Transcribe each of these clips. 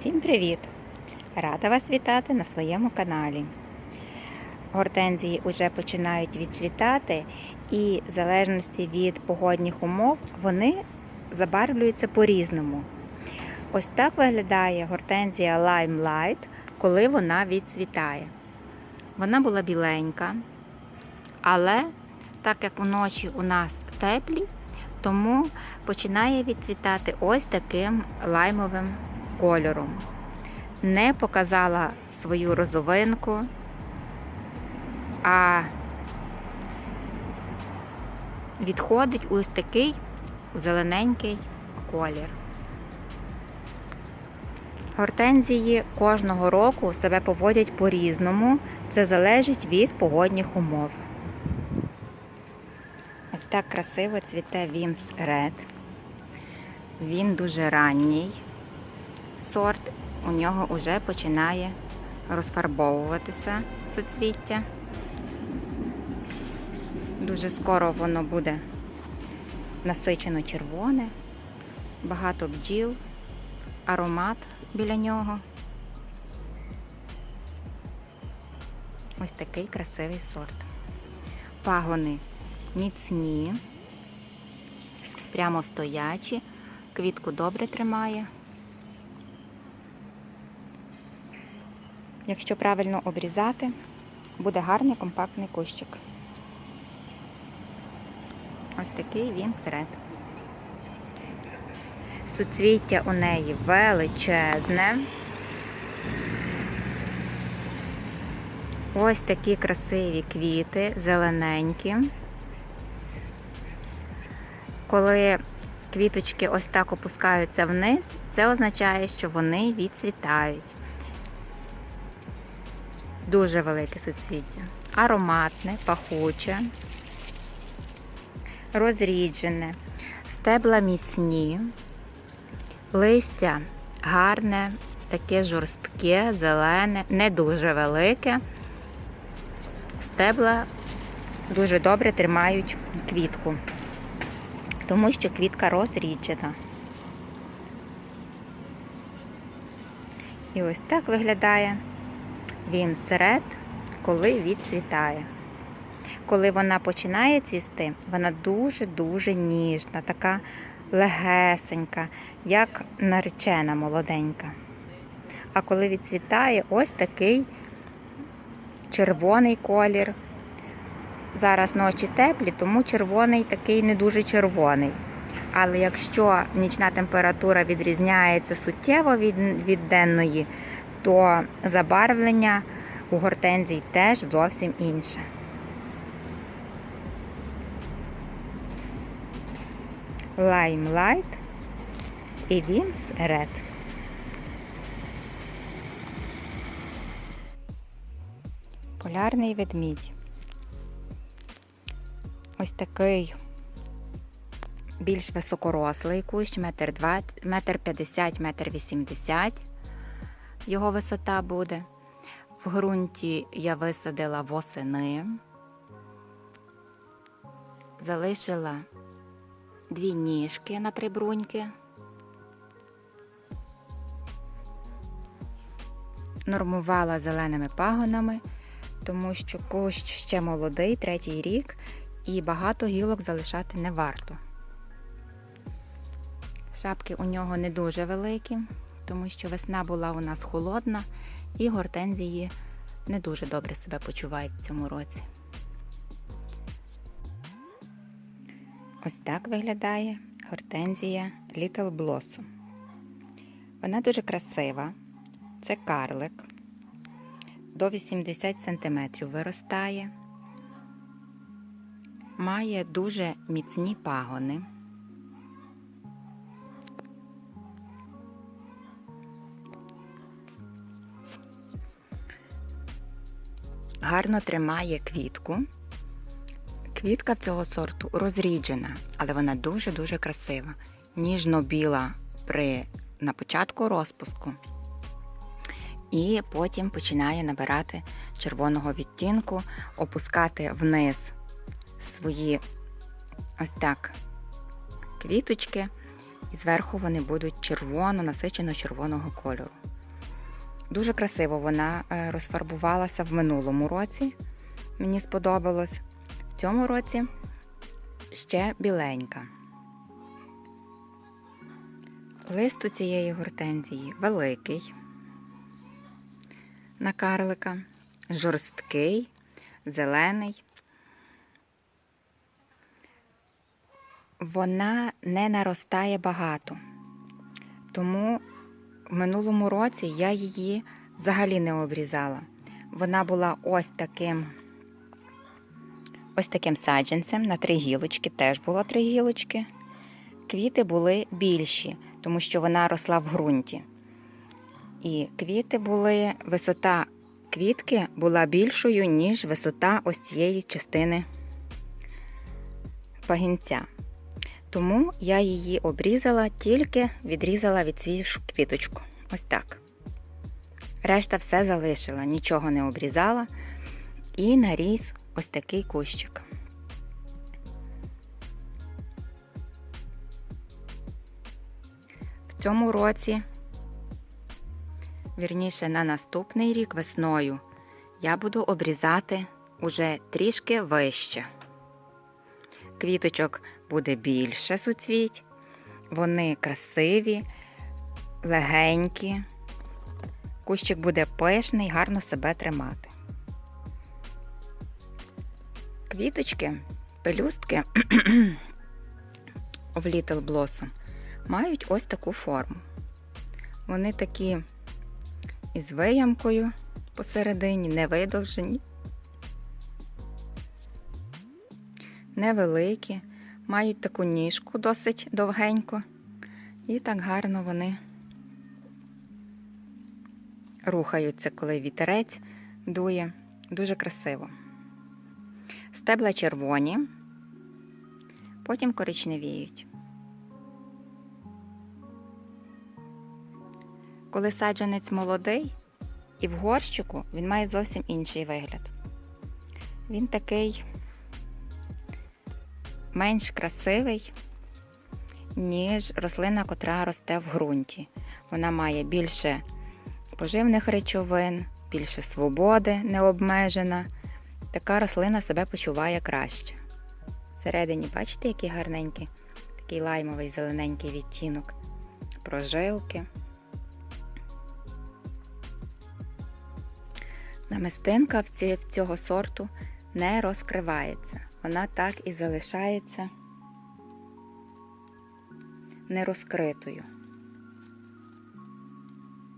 Всім привіт! Рада вас вітати на своєму каналі. Гортензії вже починають відцвітати, і в залежності від погодних умов вони забарвлюються по-різному. Ось так виглядає гортензія Limelight, коли вона відцвітає. Вона була біленька, але так як уночі у нас теплі, тому починає відцвітати ось таким лаймовим кольором. Не показала свою розовинку, а відходить ось такий зелененький колір. Гортензії кожного року себе поводять по-різному. Це залежить від погодних умов. Ось так красиво цвіте Вімс Ред. Він дуже ранній сорт, у нього вже починає розфарбовуватися суцвіття. Дуже скоро воно буде насичено червоне, багато бджіл, аромат біля нього. Ось такий красивий сорт. Пагони міцні, прямо стоячі, квітку добре тримає. Якщо правильно обрізати, буде гарний компактний кущик. Ось такий він серед. Суцвіття у неї величезне. Ось такі красиві квіти, зелененькі. Коли квіточки ось так опускаються вниз, це означає, що вони відцвітають. Дуже велике суцвіття. Ароматне, пахуче, розріджене, стебла міцні, листя гарне, таке жорстке, зелене, не дуже велике. Стебла дуже добре тримають квітку, тому що квітка розріджена. І ось так виглядає він серед, коли відцвітає. Коли вона починає цвісти, вона дуже-дуже ніжна, така легесенька, як наречена молоденька. А коли відцвітає, ось такий червоний колір. Зараз ночі теплі, тому червоний такий не дуже червоний. Але якщо нічна температура відрізняється суттєво від, від денної, то забарвлення у гортензій теж зовсім інше. Limelight і Вінс Red. Полярний ведмідь. Ось такий більш високорослий кущ, метр двадцять, метр п'ятдесят, метр вісімдесят його висота буде. В ґрунті я висадила восени, залишила дві ніжки на три бруньки. Нормувала зеленими пагонами, тому що кущ ще молодий, третій рік, і багато гілок залишати не варто. Шапки у нього не дуже великі, тому що весна була у нас холодна, і гортензії не дуже добре себе почувають в цьому році. Ось так виглядає гортензія Little Blossom. Вона дуже красива. Це карлик. До 80 см виростає. Має дуже міцні пагони. Гарно тримає квітку. Квітка в цього сорту розріджена, але вона дуже-дуже красива. Ніжно-біла при, на початку розпуску. І потім починає набирати червоного відтінку, опускати вниз свої ось так квіточки, і зверху вони будуть червоно, насичено червоного кольору. Дуже красиво вона е, розфарбувалася в минулому році. Мені сподобалось. В цьому році ще біленька. Лист у цієї гортензії великий, на карлика, жорсткий, зелений. Вона не наростає багато, тому в минулому році я її взагалі не обрізала. Вона була ось таким ось таким саджанцем на три гілочки, теж було три гілочки. Квіти були більші, тому що вона росла в ґрунті. І квіти були, висота квітки була більшою, ніж висота ось цієї частини пагінця. Тому я її обрізала, тільки відрізала від свіжу квіточку. Ось так. Решта все залишила, нічого не обрізала. І наріз ось такий кущик. В цьому році, вірніше на наступний рік весною, я буду обрізати уже трішки вище. Квіточок буде більше суцвіть, вони красиві, легенькі. Кущик буде пишний, гарно себе тримати. Квіточки, пелюстки в Little Blossom мають ось таку форму. Вони такі із виямкою посередині, не видовжені, невеликі, мають таку ніжку досить довгеньку, і так гарно вони рухаються, коли вітерець дує. Дуже красиво. Стебла червоні, потім коричневіють. Коли саджанець молодий і в горщику він має зовсім інший вигляд. Він такий менш красивий, ніж рослина, котра росте в ґрунті. Вона має більше поживних речовин, більше свободи необмежена. Така рослина себе почуває краще. Всередині, бачите, який гарненький, такий лаймовий зелененький відтінок, прожилки. Намистинка в цього сорту не розкривається. Вона так і залишається нерозкритою.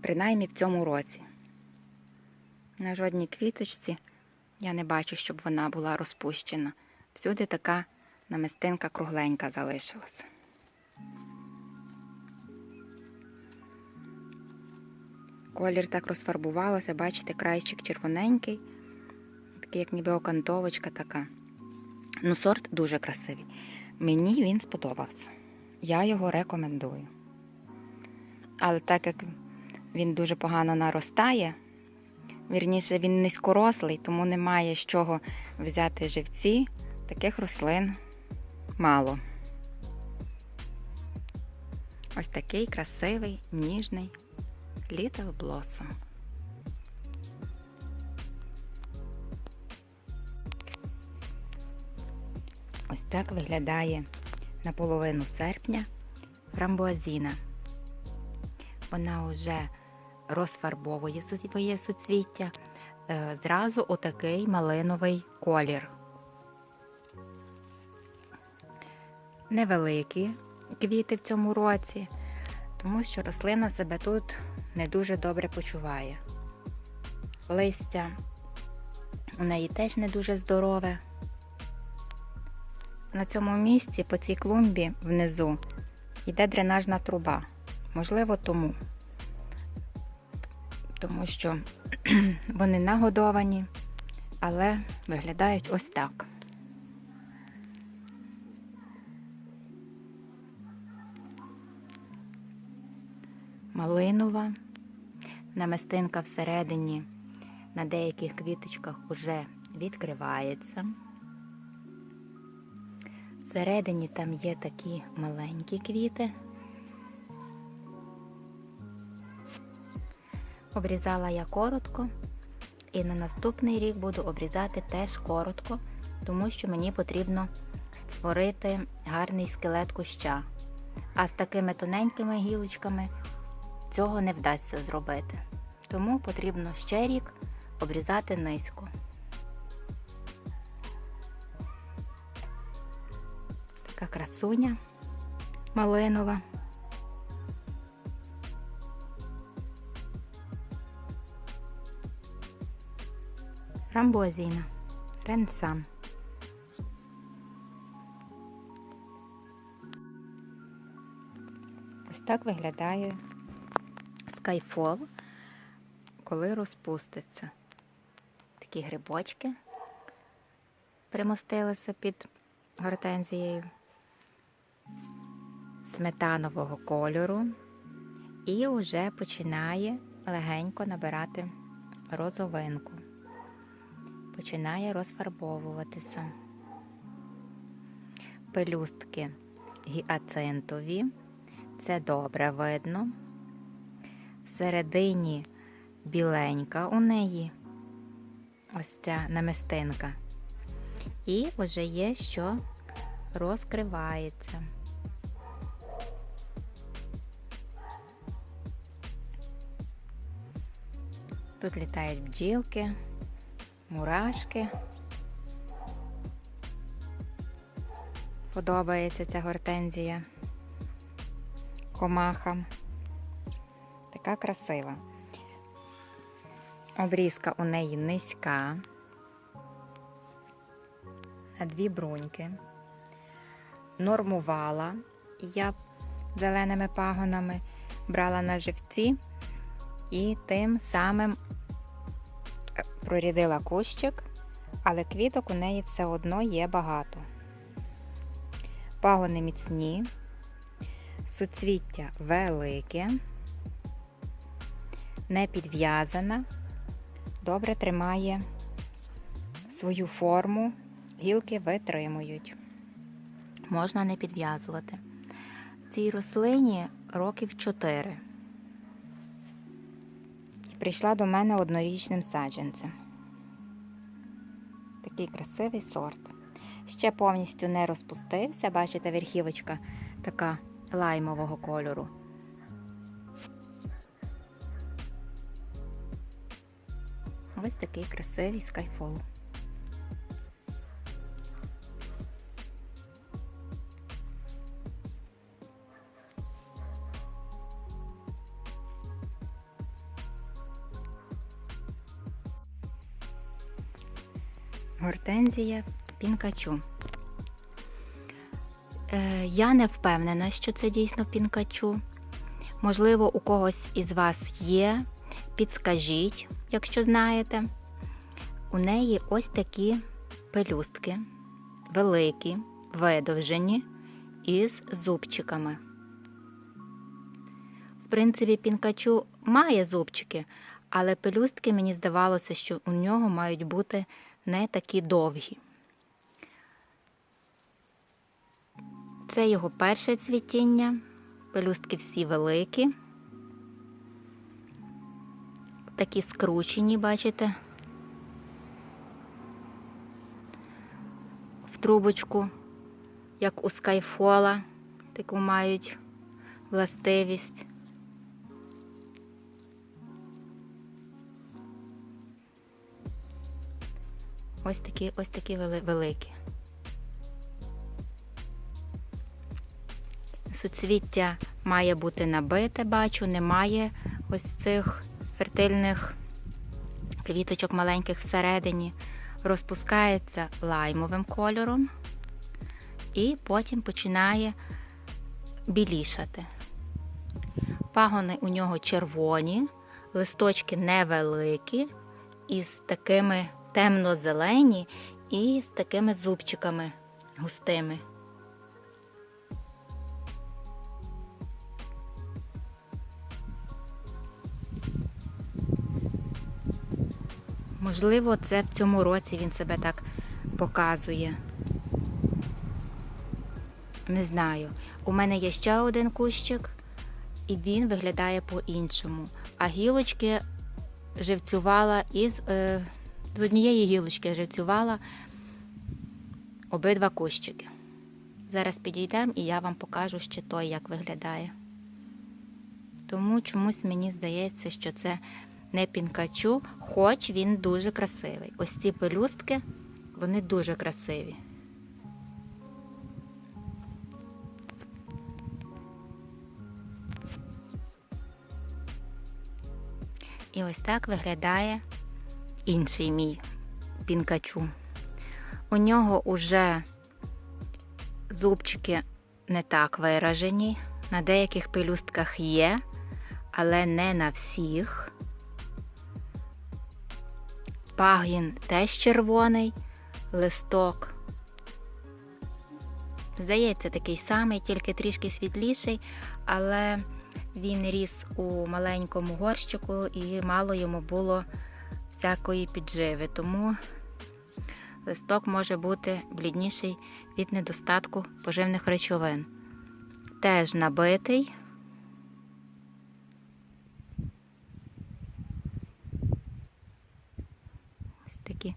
Принаймні в цьому році. На жодній квіточці я не бачу, щоб вона була розпущена. Всюди така намистинка кругленька залишилась. Колір так розфарбувалося, бачите, крайчик червоненький, такий, як ніби окантовочка така. Ну, сорт дуже красивий. Мені він сподобався. Я його рекомендую. Але так як він дуже погано наростає, вірніше, він низькорослий, тому немає з чого взяти живці. Таких рослин мало. Ось такий красивий, ніжний Little Blossom. Ось так виглядає наполовину серпня фрамбуазіна. Вона вже розфарбовує своє суцвіття. Е, Зразу отакий малиновий колір. Невеликі квіти в цьому році, тому що рослина себе тут не дуже добре почуває. Листя у неї теж не дуже здорове. На цьому місці по цій клумбі внизу йде дренажна труба. Можливо, тому. Тому що вони нагодовані, але виглядають ось так. Малинова, намистинка всередині на деяких квіточках уже відкривається. Всередині там є такі маленькі квіти. Обрізала я коротко, і на наступний рік буду обрізати теж коротко, тому що мені потрібно створити гарний скелет куща. А з такими тоненькими гілочками цього не вдасться зробити. Тому потрібно ще рік обрізати низько. Така красуня малинова. Рамбозіна. Ренсам. Ось так виглядає скайфол, коли розпуститься. Такі грибочки примостилися під гортензією сметанового кольору і вже починає легенько набирати розовинку. Починає розфарбовуватися. Пелюстки гіацинтові. Це добре видно. Всередині біленька у неї ось ця намистинка. І вже є, що розкривається. Тут літають бджілки, мурашки. Подобається ця гортензія комахам. Така красива. Обрізка у неї низька. На дві бруньки. Нормувала я зеленими пагонами, брала на живці і тим самим прорядила кущик, але квіток у неї все одно є багато. Пагони міцні, суцвіття велике, не підв'язана, добре тримає свою форму, гілки витримують. Можна не підв'язувати. Цій рослині років 4. Прийшла до мене однорічним саджанцем. Такий красивий сорт. Ще повністю не розпустився. Бачите, верхівочка така лаймового кольору. Ось такий красивий скайфол. Гортензія пінкачу. Е, я не впевнена, що це дійсно пінкачу. Можливо, у когось із вас є. Підскажіть, якщо знаєте. У неї ось такі пелюстки, великі, видовжені, із зубчиками. В принципі, пінкачу має зубчики, але пелюстки мені здавалося, що у нього мають бути не такі довгі. Це його перше цвітіння. Пелюстки всі великі. Такі скручені, бачите? В трубочку, як у скайфола, таку мають властивість. Ось такі, ось такі вели- великі. Суцвіття має бути набите, бачу, немає ось цих фертильних квіточок маленьких всередині. Розпускається лаймовим кольором і потім починає білішати. Пагони у нього червоні, листочки невеликі, із такими темно-зелені і з такими зубчиками густими. Можливо, це в цьому році він себе так показує. Не знаю. У мене є ще один кущик, і він виглядає по-іншому. А гілочки живцювала із е, з однієї гілочки живцювала обидва кущики. Зараз підійдемо і я вам покажу ще той, як виглядає. Тому чомусь мені здається, що це не пінкачу, хоч він дуже красивий. Ось ці пелюстки, вони дуже красиві. І ось так виглядає інший мій пінкачу. У нього уже зубчики не так виражені. На деяких пелюстках є, але не на всіх. Пагін теж червоний, листок. Здається, такий самий, тільки трішки світліший, але він ріс у маленькому горщику і мало йому було всякої підживи. Тому листок може бути блідніший від недостатку поживних речовин. Теж набитий. Ось такі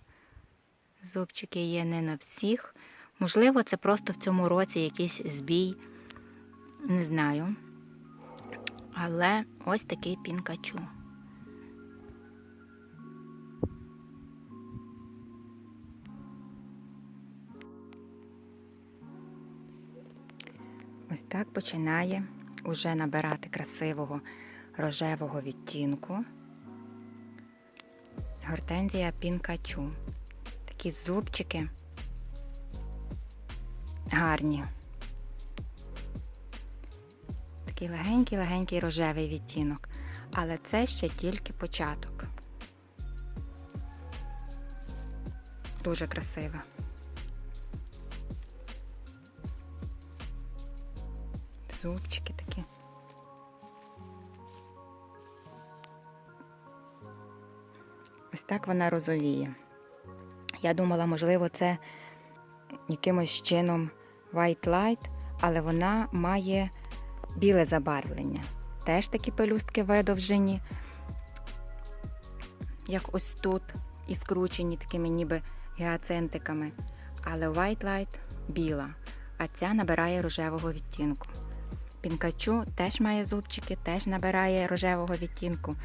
зубчики є не на всіх. Можливо, це просто в цьому році якийсь збій. Не знаю. Але ось такий пінкачу. Ось так починає уже набирати красивого рожевого відтінку. Гортензія пінкачу. Такі зубчики гарні. Такий легенький-легенький рожевий відтінок. Але це ще тільки початок. Дуже красива. Зубчики такі. Ось так вона розовіє. Я думала, можливо, це якимось чином white light, але вона має біле забарвлення. Теж такі пелюстки видовжені, як ось тут, і скручені такими ніби гіацинтиками. Але white light біла, а ця набирає рожевого відтінку. Пінкачу теж має зубчики, теж набирає рожевого відтінку.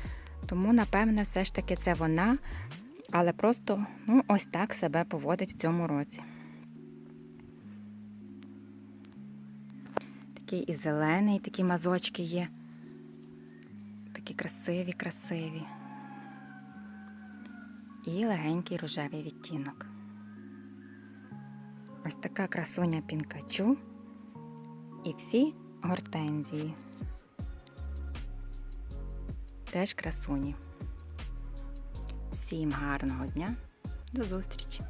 Тому, напевне, все ж таки це вона, але просто ну, ось так себе поводить в цьому році. Такий і зелений, такі мазочки є. Такі красиві, красиві. І легенький рожевий відтінок. Ось така красуня пінкачу і всі гортензії. Теж красуні. Всім гарного дня. До зустрічі!